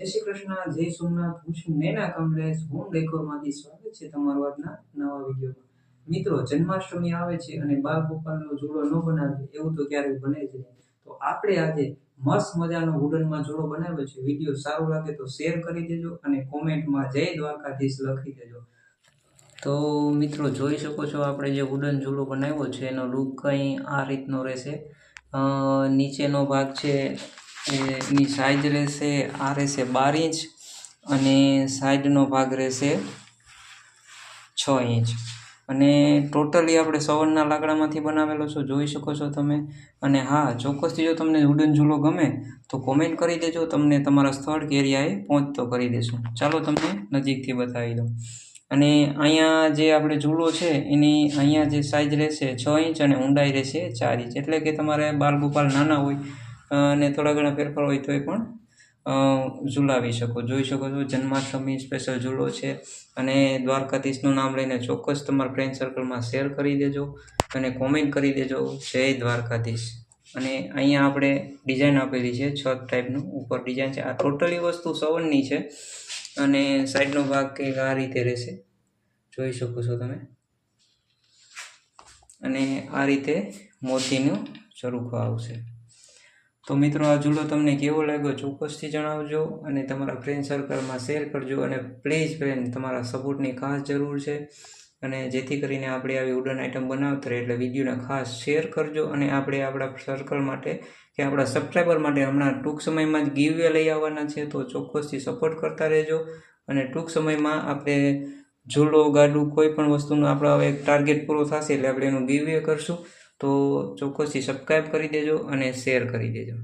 શ્રી કૃષ્ણ, જય સોમનાથ. હું છું નૈના કમલેશ. હોમ ડેકોરમાંથી સ્વાગત છે તમારો આજના નવા વિડીયોમાં. મિત્રો, જન્માષ્ટમી આવે છે અને બાળ ગોપાલનો જોડો ન બનાવે એવું તો ક્યારેય બને જ નહીં. તો આપણે આજે મસ્ત મજાનો વુડનમાં જોડો બનાવ્યો છે. વીડિયો સારો લાગે તો શેર કરી દેજો અને કોમેન્ટમાં જય દ્વારકાધીશ લખી દેજો. તો મિત્રો, જોઈ શકો છો આપણે જે વુડન જોડો બનાવ્યો છે, એનો લુક કંઈ આ રીતનો રહેશે. નીચેનો ભાગ છે એની સાઈઝ રહેશે, આ રહેશે બાર ઇંચ અને સાઈડનો ભાગ રહેશે છ ઇંચ. અને ટોટલી આપણે સવરના લાકડામાંથી બનાવેલો છો જોઈ શકો છો તમે? અને હા, ચોક્કસથી જો તમને વુડન ઝૂલો ગમે તો કોમેન્ટ કરી દેજો, તમને તમારા સ્થળ કે એરિયાએ પહોંચતો કરી દેશું. ચાલો તમને નજીકથી બતાવી દઉં. અને અહીંયા જે આપણે ઝૂલો છે, એની અહીંયા જે સાઈઝ રહેશે છ ઇંચ અને ઊંડાઈ રહેશે ચાર ઇંચ. એટલે કે તમારે બાલગોપાલ નાના હોય અને થોડા ઘણા ફેરફાર હોય તોય પણ અ, ઝૂલાવી શકો. જોઈ શકો છો જન્માષ્ટમી સ્પેશિયલ ઝૂલો છે અને દ્વારકાધીશનું નામ લઈને ચોક્કસ તમારા ફ્રેન્ડ સર્કલમાં શેર કરી દેજો અને કોમેન્ટ કરી દેજો જય દ્વારકાધીશ. અને અહીંયા આપણે ડિઝાઇન આપેલી છે છત ટાઈપનું ઉપર ડિઝાઇન છે. આ ટોટલી વસ્તુ સવનની છે અને સાઈડનો ભાગ કંઈક આ રીતે રહેશે. જોઈ શકો છો તમે. અને આ રીતે મોતીનું ઝરૂખો આવશે. તો મિત્રો, આ જુડો તમને કેવો લાગ્યો ચોક્કસથી જણાવજો અને તમારા ફ્રેન્ડ સર્કલમાં શેર કરજો અને પ્લીઝ ફ્રેન્ડ તમારા સપોર્ટની ખાસ જરૂર છે. અને જેથી કરીને આપણે આવી ઉડન આઇટમ બનાવતા રહે એટલે વિડીયોને ખાસ શેર કરજો અને આપણે આપણા સર્કલ માટે કે આપણા સબસ્ક્રાઈબર માટે હમણાં ટૂંક સમયમાં જ ગીવે લઈ આવવાના છે. તો ચોક્કસથી સપોર્ટ કરતા રહેજો અને ટૂંક સમયમાં આપણે ઝૂલો ગાડું કોઈ પણ વસ્તુનું આપણો હવે ટાર્ગેટ પૂરો થશે એટલે આપણે એનું ગીવે કરશું. તો ચોક્કસથી સબસ્ક્રાઈબ કરી દેજો અને શેર કરી દેજો.